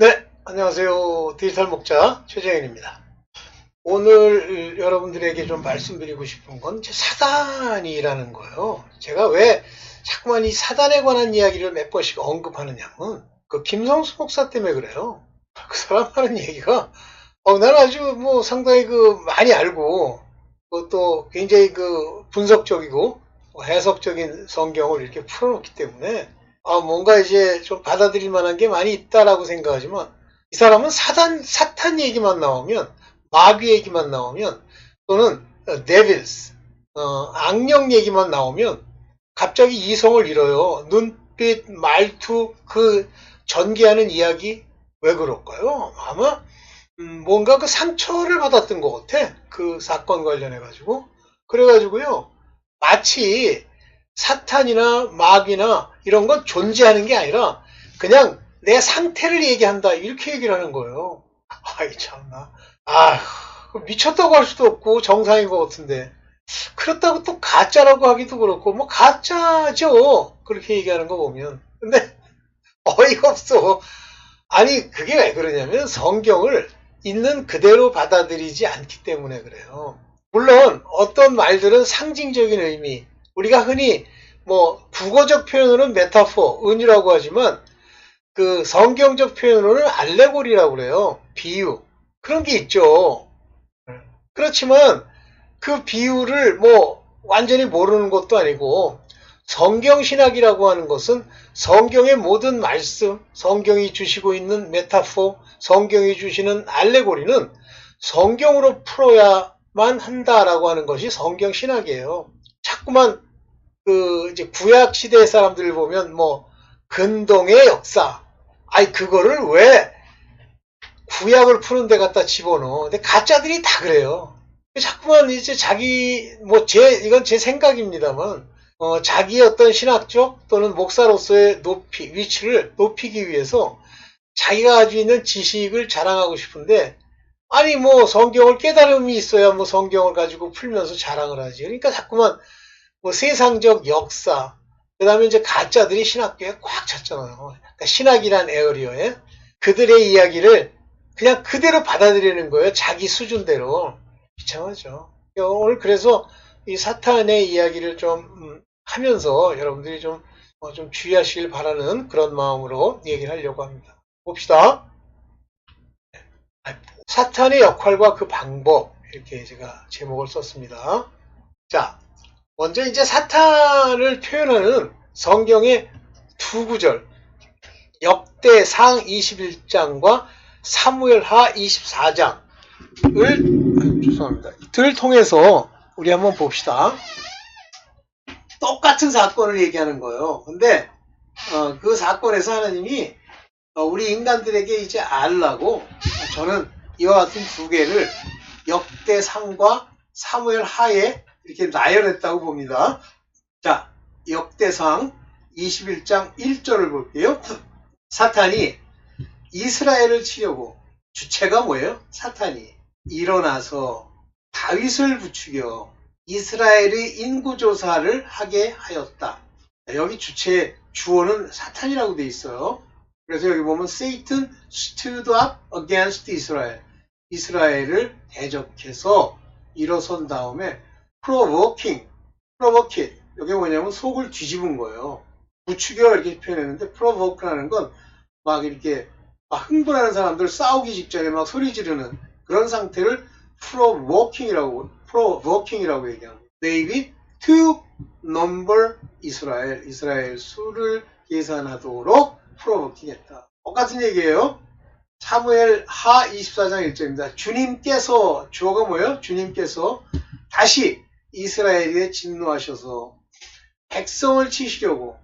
네, 안녕하세요. 디지털 목자 최정현입니다. 오늘 여러분들에게 좀 말씀드리고 싶은 건 사단이라는 거예요. 제가 왜 자꾸만 이 사단에 관한 이야기를 몇 번씩 언급하느냐면 그 김성수 목사 때문에 그래요. 그 사람 하는 얘기가 어, 난 아주 뭐 상당히 그 많이 알고 그것도 굉장히 그 분석적이고 뭐 해석적인 성경을 이렇게 풀어놓기 때문에 아, 뭔가 이제 좀 받아들일 만한 게 많이 있다라고 생각하지만 이 사람은 사단, 사탄 얘기만 나오면 마귀 얘기만 나오면 또는 데빌스, 어, 악령 얘기만 나오면 갑자기 이성을 잃어요. 눈빛, 말투, 그 전개하는 이야기 왜 그럴까요? 아마 음, 뭔가 그 상처를 받았던 것 같아. 그 사건 관련해 가지고. 그래 가지고요. 마치 사탄이나 마귀나 이런 건 존재하는 게 아니라 그냥 내 상태를 얘기한다 이렇게 얘기를 하는 거예요. 아이 참나. 아 미쳤다고 할 수도 없고 정상인 것 같은데 그렇다고 또 가짜라고 하기도 그렇고 뭐 가짜죠 그렇게 얘기하는 거 보면 근데 어이가 없어. 아니 그게 왜 그러냐면 성경을 있는 그대로 받아들이지 않기 때문에 그래요. 물론 어떤 말들은 상징적인 의미 우리가 흔히 뭐 국어적 표현으로는 메타포, 은유라고 하지만 그 성경적 표현으로는 알레고리라고 그래요. 비유. 그런 게 있죠. 그렇지만 그 비유를 뭐 완전히 모르는 것도 아니고 성경신학이라고 하는 것은 성경의 모든 말씀, 성경이 주시고 있는 메타포, 성경이 주시는 알레고리는 성경으로 풀어야만 한다라고 하는 것이 성경신학이에요. 자꾸만 그 이제 구약 시대 사람들을 보면 뭐 근동의 역사, 아니 그거를 왜 구약을 푸는 데 갖다 집어넣어? 근데 가짜들이 다 그래요. 자꾸만 이제 자기 뭐 제 이건 제 생각입니다만 어, 자기 어떤 신학적 또는 목사로서의 높이 위치를 높이기 위해서 자기가 가지고 있는 지식을 자랑하고 싶은데 아니 뭐 성경을 깨달음이 있어야 뭐 성경을 가지고 풀면서 자랑을 하지. 그러니까 자꾸만 뭐 세상적 역사, 그 다음에 이제 가짜들이 신학교에 꽉 찼잖아요. 그러니까 신학이란 에어리어에 그들의 이야기를 그냥 그대로 받아들이는 거예요. 자기 수준대로. 비참하죠. 오늘 그래서 이 사탄의 이야기를 좀 음, 하면서 여러분들이 좀, 어, 좀 주의하시길 바라는 그런 마음으로 얘기를 하려고 합니다. 봅시다. 사탄의 역할과 그 방법 이렇게 제가 제목을 썼습니다. 자, 먼저 이제 사탄을 표현하는 성경의 두 구절 역대상 21장과 사무엘하 24장을 죄송합니다. 들 통해서 우리 한번 봅시다. 똑같은 사건을 얘기하는 거예요. 근데 어, 그 사건에서 하나님이 어, 우리 인간들에게 이제 알라고 저는 이와 같은 두 개를 역대상과 사무엘 하에 이렇게 나열했다고 봅니다. 자, 역대상 21장 1절을 볼게요. 사탄이 이스라엘을 치려고 주체가 뭐예요? 사탄이 일어나서 다윗을 부추겨 이스라엘의 인구조사를 하게 하였다. 여기 주체 주어는 사탄이라고 돼 있어요. 그래서 여기 보면 Satan stood up against Israel. 이스라엘을 대적해서 일어선 다음에 provoking, provoke. 이게 뭐냐면 속을 뒤집은 거예요. 부추겨 이렇게 표현했는데 provoke라는 건 막 이렇게 막 흥분하는 사람들 싸우기 직전에 막 소리 지르는 그런 상태를 provoking이라고 provoking이라고 얘기합니다. David to 이스라엘 이스라엘 수를 계산하도록 프로voking 했다. 똑같은 얘기예요. 사무엘 하 24장 1절입니다. 주님께서 주어가 뭐예요? 주님께서 다시 이스라엘에 진노하셔서 백성을 치시려고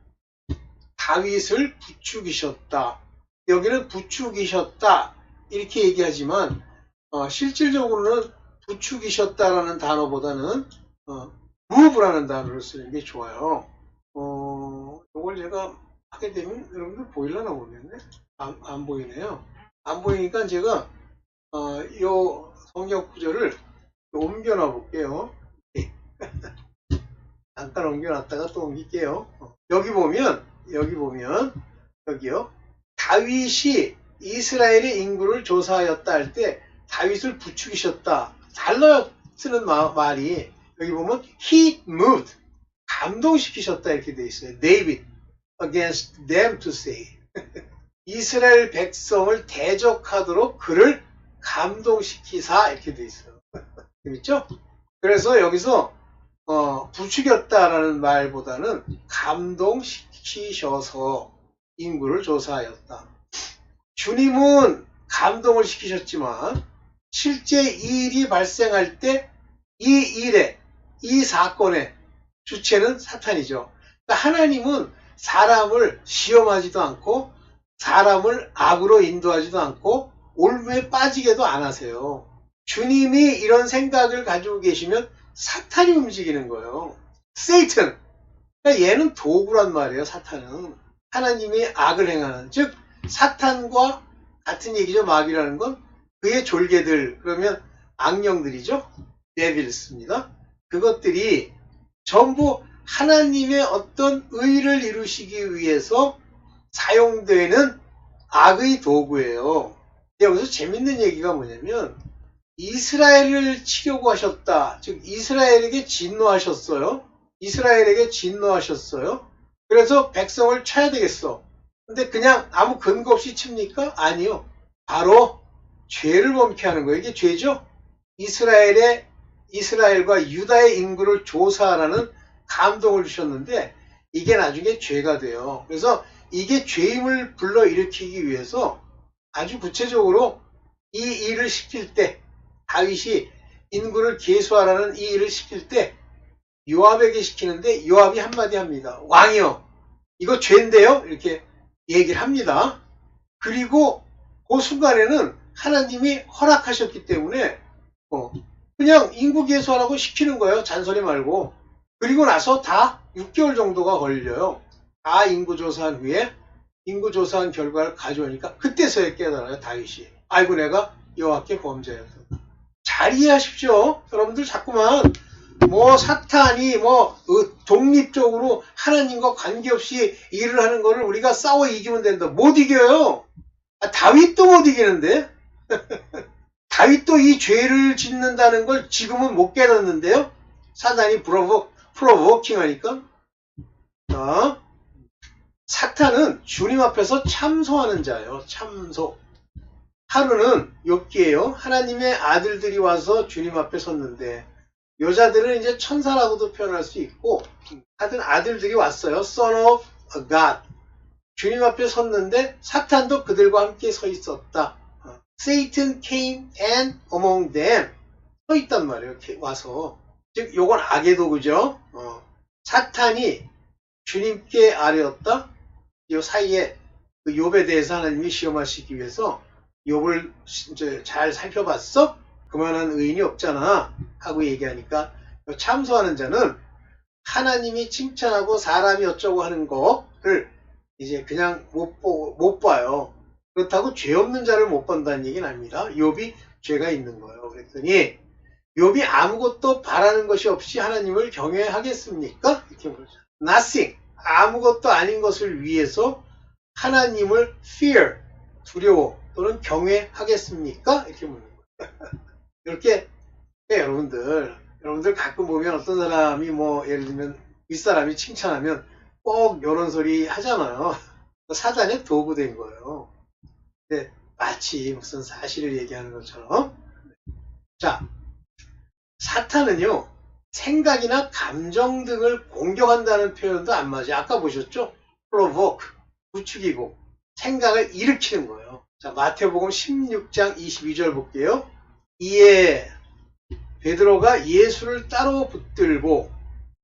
다윗을 부추기셨다. 여기는 부추기셨다 이렇게 얘기하지만 어, 실질적으로는 부추기셨다라는 단어보다는 어, 무브라는 단어를 쓰는 게 좋아요. 어, 이걸 제가 하게 되면 여러분들 보일라나 모르겠네. 안, 안 보이네요. 안 보이니까 제가 어, 이 성경 구절을 옮겨놔 볼게요. 잠깐 옮겨놨다가 또 옮길게요. 어, 여기 보면 여기 보면 여기요. 다윗이 이스라엘의 인구를 조사하였다 할 때 다윗을 부추기셨다. 달러 쓰는 마- 말이 여기 보면 he moved 감동시키셨다 이렇게 돼 있어요. David against them to say 이스라엘 백성을 대적하도록 그를 감동시키사 이렇게 돼 있어요. 재밌죠? 그래서 여기서 어, 부추겼다라는 말보다는 감동시키셔서 인구를 조사하였다. 주님은 감동을 시키셨지만 실제 이 일이 발생할 때 이 일에 이 사건의 주체는 사탄이죠. 그러니까 하나님은 사람을 시험하지도 않고 사람을 악으로 인도하지도 않고 올무에 빠지게도 안 하세요. 주님이 이런 생각을 가지고 계시면 사탄이 움직이는 거예요. 세이튼. 그러니까 얘는 도구란 말이에요, 사탄은. 하나님이 악을 행하는. 즉, 사탄과 같은 얘기죠, 마귀라는 건. 그의 졸개들, 그러면 악령들이죠. 데빌스입니다. 그것들이 전부 하나님의 어떤 의를 이루시기 위해서 사용되는 악의 도구예요. 여기서 재밌는 얘기가 뭐냐면 이스라엘을 치려고 하셨다. 즉 이스라엘에게 진노하셨어요. 이스라엘에게 진노하셨어요. 그래서 백성을 쳐야 되겠어. 근데 그냥 아무 근거 없이 칩니까? 아니요. 바로 죄를 범케 하는 거예요. 이게 죄죠? 이스라엘의 이스라엘과 유다의 인구를 조사하라는 감동을 주셨는데 이게 나중에 죄가 돼요. 그래서 이게 죄임을 불러일으키기 위해서 아주 구체적으로 이 일을 시킬 때 다윗이 인구를 계수하라는 이 일을 시킬 때 요압에게 시키는데 요압이 한마디 합니다. 왕이요. 이거 죄인데요? 이렇게 얘기를 합니다. 그리고 그 순간에는 하나님이 허락하셨기 때문에 어, 그냥 인구 계수하라고 시키는 거예요. 잔소리 말고. 그리고 나서 다 6개월 정도가 걸려요. 다 인구 조사한 후에 인구 조사한 결과를 가져오니까 그때서야 깨달아요. 다윗이. 아이고 내가 여호와께 범죄했어. 잘 이해하십시오. 여러분들 자꾸만 뭐 사탄이 뭐 어, 독립적으로 하나님과 관계없이 일을 하는 거를 우리가 싸워 이기면 된다. 못 이겨요. 아, 다윗도 못 이기는데. 다윗도 이 죄를 짓는다는 걸 지금은 못 깨닫는데요. 사단이 프로보, 프로보킹 하니까. 자, 사탄은 주님 앞에서 참소하는 자예요. 참소. 하루는 욥기예요. 하나님의 아들들이 와서 주님 앞에 섰는데 여자들은 이제 천사라고도 표현할 수 있고 하여튼 아들들이 왔어요. Son of God. 주님 앞에 섰는데 사탄도 그들과 함께 서 있었다. 어, Satan came and among them. 서 있단 말이에요. 와서. 즉 요건 악의 도구죠. 어, 사탄이 주님께 아뢰었다. 요 사이에 그 욥에 대해서 하나님이 시험하시기 위해서 욥을 이제 잘 살펴봤어? 그만한 의인이 없잖아. 하고 얘기하니까 참소하는 자는 하나님이 칭찬하고 사람이 어쩌고 하는 거를 이제 그냥 못, 보, 못 봐요. 그렇다고 죄 없는 자를 못 본다는 얘기는 아닙니다. 욥이 죄가 있는 거예요. 그랬더니 욥이 아무것도 바라는 것이 없이 하나님을 경외하겠습니까? 이렇게 물었죠. Nothing. 아무것도 아닌 것을 위해서 하나님을 fear, 두려워 또는 경외하겠습니까? 이렇게 묻는 거예요. 이렇게 네, 여러분들 여러분들 가끔 보면 어떤 사람이 뭐 예를 들면 윗사람이 칭찬하면 꼭 이런 소리 하잖아요. 사단의 도구 된 거예요. 근데 마치 무슨 사실을 얘기하는 것처럼 자 사탄은요 생각이나 감정 등을 공격한다는 표현도 안 맞아요. 아까 보셨죠? provoke 부추기고 생각을 일으키는 거예요. 자 마태복음 16장 22절 볼게요. 이에 베드로가 예수를 따로 붙들고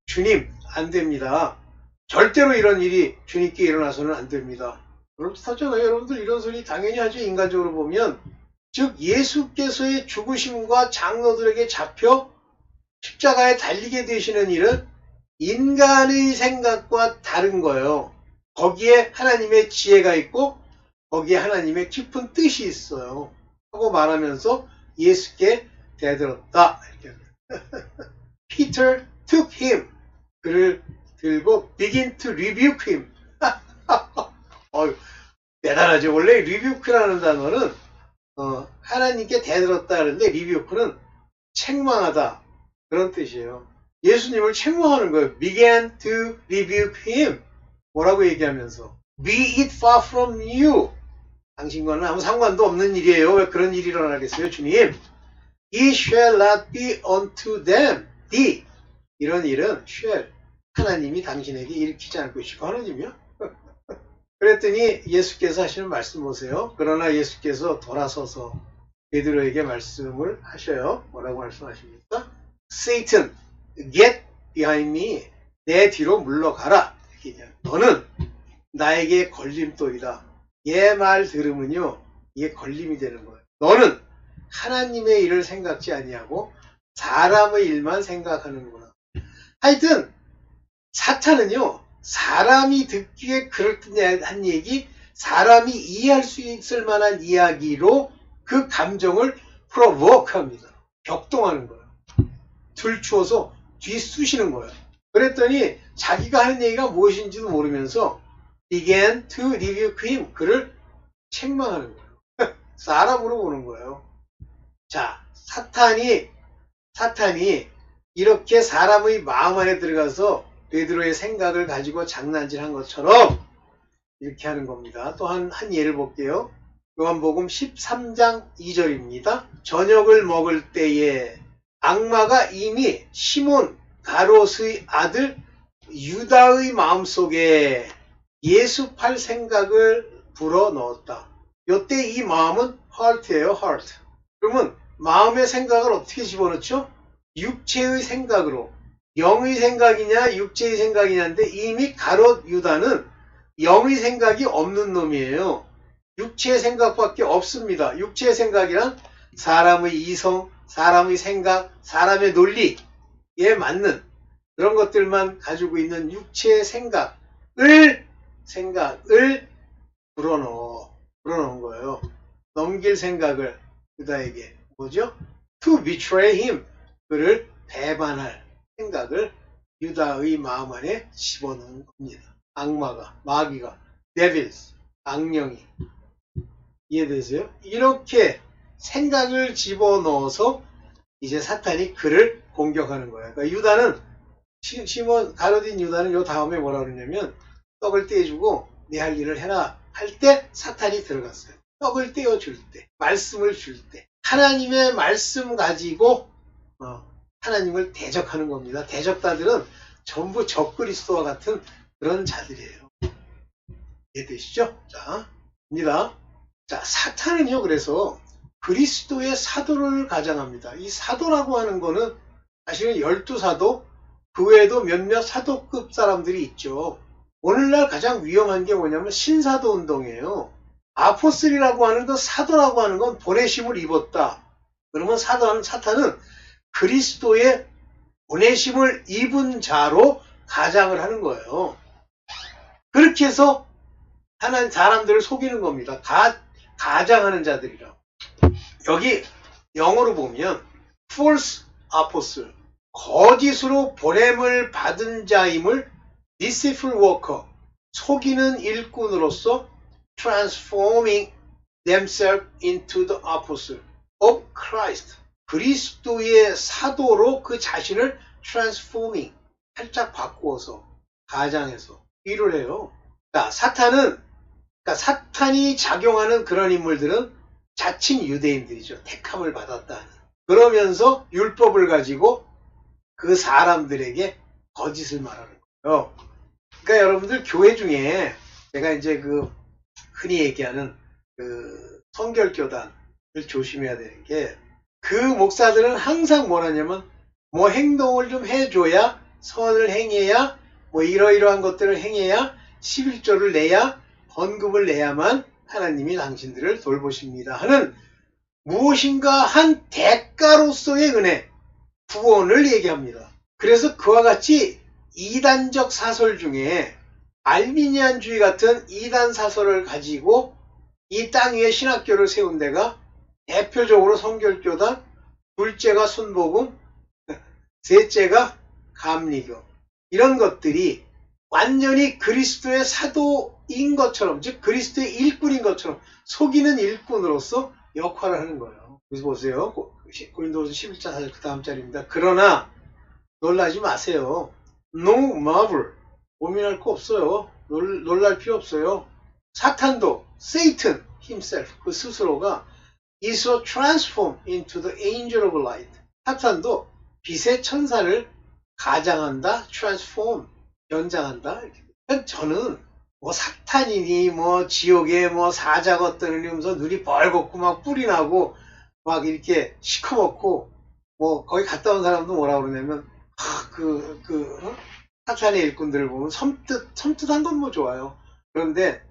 주님 안 됩니다. 절대로 이런 일이 주님께 일어나서는 안 됩니다. 그렇다잖아요. 여러분들 이런 소리 당연히 하죠. 인간적으로 보면 즉 예수께서의 죽으심과 장로들에게 잡혀 십자가에 달리게 되시는 일은 인간의 생각과 다른 거예요. 거기에 하나님의 지혜가 있고 거기에 하나님의 깊은 뜻이 있어요. 하고 말하면서 예수께 대들었다. 이렇게. Peter took him. 그를 들고 begin to rebuke him. 어휴, 대단하죠. 원래 리뷰크라는 단어는 어, 하나님께 대들었다 하는데 리뷰크는 책망하다 그런 뜻이에요. 예수님을 책망하는 거예요. began to rebuke him. 뭐라고 얘기하면서 be it far from you. 당신과는 아무 상관도 없는 일이에요. 왜 그런 일이 일어나겠어요, 주님? It shall not be unto them. the 이런 일은 shall 하나님이 당신에게 일으키지 않을 것이고 하나님이요? 그랬더니 예수께서 하시는 말씀 보세요. 그러나 예수께서 돌아서서 베드로에게 말씀을 하셔요. 뭐라고 말씀하십니까? Satan, get behind me. 내 뒤로 물러가라. 너는 나에게 걸림돌이다. 얘 말 들으면요. 이게 걸림이 되는 거예요. 너는 하나님의 일을 생각지 아니하고 사람의 일만 생각하는구나. 하여튼 사탄은요. 사람이 듣기에 그럴듯한 얘기, 사람이 이해할 수 있을 만한 이야기로 그 감정을 프로voke합니다. 격동하는 거예요. 들추어서 뒤쑤시는 거예요. 그랬더니 자기가 하는 얘기가 무엇인지도 모르면서 began to rebuke him. 그를 책망하는 거예요. 사람으로 보는 거예요. 자, 사탄이 사탄이 이렇게 사람의 마음 안에 들어가서 베드로의 생각을 가지고 장난질 한 것처럼 이렇게 하는 겁니다. 또한 한 예를 볼게요. 요한복음 13장 2절입니다. 저녁을 먹을 때에 악마가 이미 시몬 가롯의 아들 유다의 마음속에 예수 팔 생각을 불어 넣었다. 요때 이 마음은 heart예요, heart. 그러면 마음의 생각을 어떻게 집어넣죠? 육체의 생각으로. 영의 생각이냐, 육체의 생각이냐인데 이미 가롯 유다는 영의 생각이 없는 놈이에요. 육체의 생각밖에 없습니다. 육체의 생각이란 사람의 이성, 사람의 생각, 사람의 논리에 맞는 그런 것들만 가지고 있는 육체의 생각을 생각을 불어넣어 불어넣은 거예요. 넘길 생각을 유다에게 뭐죠? To betray him 그를 배반할 생각을 유다의 마음 안에 집어넣은 겁니다. 악마가 마귀가 devils 악령이 이해되세요? 이렇게 생각을 집어넣어서 이제 사탄이 그를 공격하는 거예요. 그러니까 유다는 시- 시몬 가로딘 유다는 요 다음에 뭐라 그러냐면 떡을 떼주고 내 할 일을 해라 할 때 사탄이 들어갔어요. 떡을 떼어줄 때, 말씀을 줄 때, 하나님의 말씀 가지고 어, 하나님을 대적하는 겁니다. 대적자들은 전부 적그리스도와 같은 그런 자들이에요. 이해되시죠? 자, 입니다. 자, 사탄은요, 그래서 그리스도의 사도를 가장합니다. 이 사도라고 하는 거는 사실은 열두 사도, 그 외에도 몇몇 사도급 사람들이 있죠. 오늘날 가장 위험한 게 뭐냐면 신사도 운동이에요. 아포슬이라고 하는 건 사도라고 하는 건 보내심을 입었다. 그러면 사도하는 사탄은 그리스도의 보내심을 입은 자로 가장을 하는 거예요. 그렇게 해서 하나님 사람들을 속이는 겁니다. 가, 가장하는 자들이라. 여기 영어로 보면 false apostle 거짓으로 보냄을 받은 자임을 deceitful worker 속이는 일꾼으로서 transforming themselves into the apostle of Christ 그리스도의 사도로 그 자신을 transforming 살짝 바꾸어서 가장해서 일을 해요. 그러니까 사탄은 그러니까 사탄이 작용하는 그런 인물들은 자칭 유대인들이죠. 택함을 받았다. 그러면서 율법을 가지고 그 사람들에게 거짓을 말하는 거예요. 그러니까 여러분들 교회 중에 제가 이제 그 흔히 얘기하는 그 성결교단을 조심해야 되는 게 그 목사들은 항상 뭐라냐면 뭐 행동을 좀 해줘야 선을 행해야 뭐 이러이러한 것들을 행해야 11조를 내야 헌금을 내야만 하나님이 당신들을 돌보십니다 하는 무엇인가 한 대가로서의 은혜 구원을 얘기합니다. 그래서 그와 같이 이단적 사설 중에 알미니안주의 같은 이단 사설을 가지고 이 땅 위에 신학교를 세운 데가 대표적으로 성결교단, 둘째가 순복음, 셋째가 감리교 이런 것들이 완전히 그리스도의 사도인 것처럼, 즉 그리스도의 일꾼인 것처럼 속이는 일꾼으로서 역할을 하는 거예요. 그래서 보세요. 고- 고린도서 11장 4절 그 다음 절입니다. 그러나 놀라지 마세요. No marvel. 고민할 거 없어요. 놀, 놀랄 필요 없어요. 사탄도 Satan himself 그 스스로가 is so transformed into the angel of light. 사탄도 빛의 천사를 가장한다, transform, 연장한다. 이렇게. 저는 뭐 사탄이니 뭐 지옥에 뭐 사자가 떠들면서 눈이 벌겋고 막 뿔이 나고 막 이렇게 시커멓고 뭐 거기 갔다 온 사람도 뭐라 그러냐면 아, 그, 그, 어? 사탄의 일꾼들을 보면 섬뜩, 섬뜩한 건 뭐 좋아요. 그런데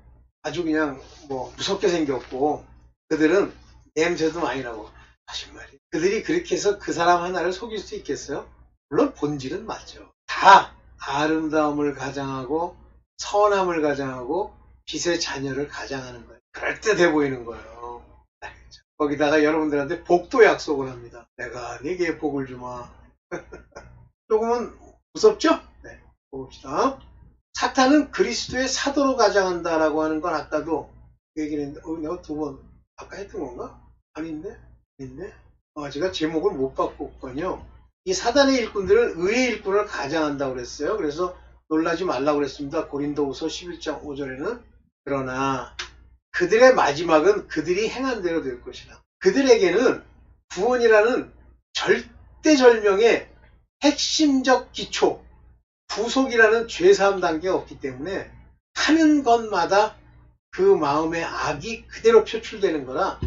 아주 그냥 뭐 무섭게 생겼고 그들은 냄새도 많이 나고 하신 말이 그들이 그렇게 해서 그 사람 하나를 속일 수 있겠어요? 물론 본질은 맞죠. 다 아름다움을 가장하고 선함을 가장하고 빛의 자녀를 가장하는 거예요. 그럴듯해 보이는 거예요. 알겠죠? 거기다가 여러분들한테 복도 약속을 합니다. 내가 네게 복을 주마. 조금은 무섭죠? 네, 봅시다. 사탄은 그리스도의 사도로 가장한다라고 하는 건 아까도 그 얘기를 했는데, 어, 내가 두 번 아까 했던 건가? 아닌데? 아닌데? 아, 제가 제목을 못 바꿨군요. 이 사단의 일꾼들은 의의 일꾼을 가장한다고 그랬어요. 그래서 놀라지 말라고 그랬습니다. 고린도후서 11장 5절에는 그러나 그들의 마지막은 그들이 행한 대로 될 것이라. 그들에게는 구원이라는 절대절명의 핵심적 기초, 구속이라는 죄사함 단계가 없기 때문에 하는 것마다 그 마음의 악이 그대로 표출되는 거라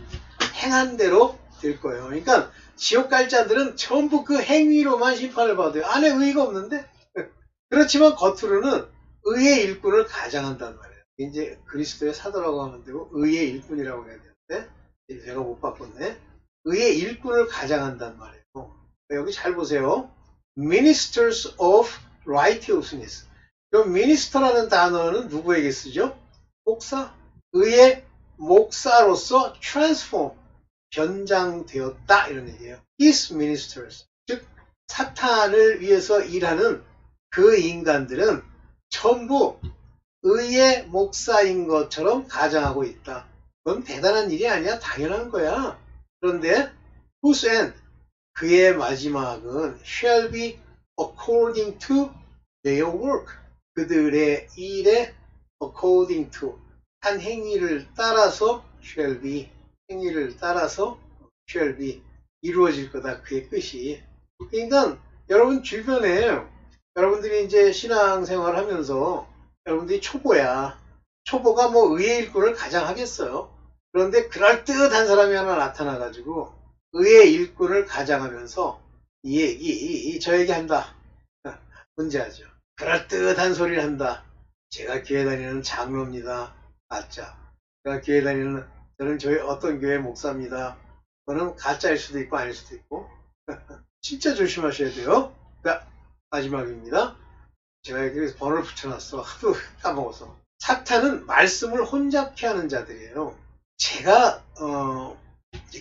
행한 대로 될 거예요. 그러니까 지옥 갈 자들은 전부 그 행위로만 심판을 받아요. 안에 의의가 없는데 그렇지만 겉으로는 의의 일꾼을 가장한단 말이에요. 이제 그리스도의 사도라고 하면 되고 의의 일꾼이라고 해야 되는데 제가 못 바꿨네. 의의 일꾼을 가장한단 말이에요. 여기 잘 보세요. Ministers of Righteousness. 이 minister라는 단어는 누구에게 쓰죠? 목사. 의의 목사로서 transform, 변장되었다 이런 얘기예요. His ministers. 즉 사탄을 위해서 일하는 그 인간들은 전부 의의 목사인 것처럼 가장하고 있다. 그건 대단한 일이 아니야. 당연한 거야. 그런데 whose end? 그의 마지막은 shall be according to their work. 그들의 일에 according to 한 행위를 따라서 shall be 행위를 따라서 shall be 이루어질 거다. 그의 끝이. 그러니까 여러분 주변에 여러분들이 이제 신앙생활 하면서 여러분들이 초보야. 초보가 뭐 의의 일꾼을 가장 하겠어요. 그런데 그럴듯한 사람이 하나 나타나가지고 의의 일꾼을 가장하면서 이 얘기, 저 얘기 한다. 문제하죠. 그럴듯한 소리를 한다. 제가 교회 다니는 장로입니다. 맞자. 제가 교회 다니는, 저는 저희 어떤 교회 목사입니다. 그거는 가짜일 수도 있고 아닐 수도 있고. 진짜 조심하셔야 돼요. 자, 마지막입니다. 제가 여기서 번호를 붙여놨어. 하도 까먹어서. 사탄은 말씀을 혼잡케 하는 자들이에요. 제가, 어,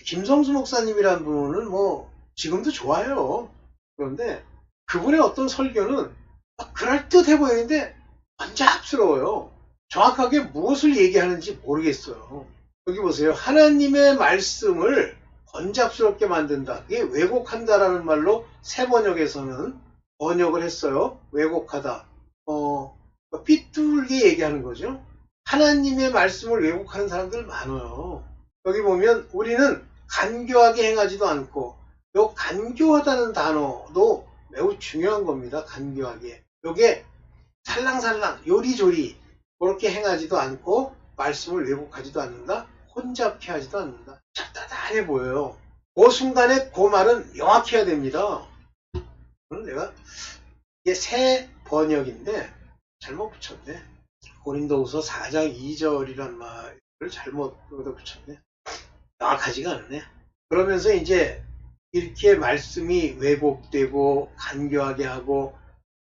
김성수 목사님이라는 분은 뭐, 지금도 좋아요. 그런데 그분의 어떤 설교는 막 그럴듯해 보이는데 번잡스러워요. 정확하게 무엇을 얘기하는지 모르겠어요. 여기 보세요. 하나님의 말씀을 번잡스럽게 만든다. 이게 왜곡한다라는 말로 새 번역에서는 번역을 했어요. 왜곡하다. 어, 삐뚤게 얘기하는 거죠. 하나님의 말씀을 왜곡하는 사람들 많아요. 여기 보면 우리는 간교하게 행하지도 않고 요 간교하다는 단어도 매우 중요한 겁니다. 간교하게. 요게 살랑살랑 요리조리 그렇게 행하지도 않고 말씀을 왜곡하지도 않는다. 혼잡케 하지도 않는다. 잡다단해 보여요. 그 순간에 그 말은 명확해야 됩니다. 내가 이게 새 번역인데 잘못 붙였네. 고린도후서 4장 2절이란 말을 잘못 여기다 붙였네. 명확하지가 않네. 그러면서 이제 이렇게 말씀이 왜곡되고 간교하게 하고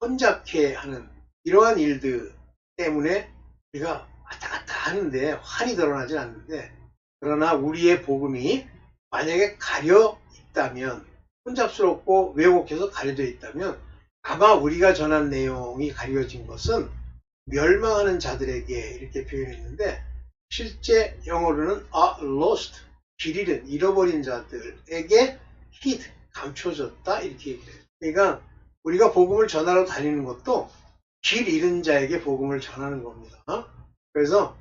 혼잡케 하는 이러한 일들 때문에 우리가 왔다 갔다 하는데 환히 드러나진 않는데 그러나 우리의 복음이 만약에 가려 있다면 혼잡스럽고 왜곡해서 가려져 있다면 아마 우리가 전한 내용이 가려진 것은 멸망하는 자들에게 이렇게 표현했는데 실제 영어로는 are lost 길 잃은 잃어버린 자들에게 hid 감춰졌다 이렇게 얘기해요. 그러니까 우리가 복음을 전하러 다니는 것도 길 잃은 자에게 복음을 전하는 겁니다. 그래서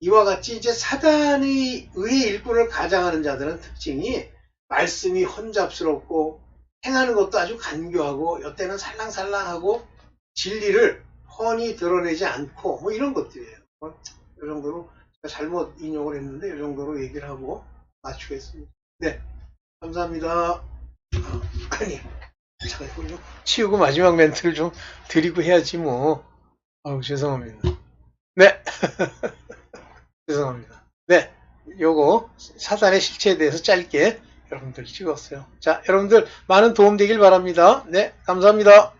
이와 같이 이제 사단의 의의 일꾼을 가장하는 자들은 특징이 말씀이 혼잡스럽고 행하는 것도 아주 간교하고 여태는 살랑살랑하고 진리를 훤히 드러내지 않고 뭐 이런 것들이에요. 어, 이 정도로 제가 잘못 인용을 했는데 이 정도로 얘기를 하고 맞추겠습니다. 네, 감사합니다. 어, 아니, 잠깐 이걸 좀 치우고 마지막 멘트를 좀 드리고 해야지 뭐. 아우 죄송합니다. 네, 죄송합니다. 네, 요거 사단의 실체에 대해서 짧게 여러분들 찍었어요. 자, 여러분들 많은 도움 되길 바랍니다. 네, 감사합니다.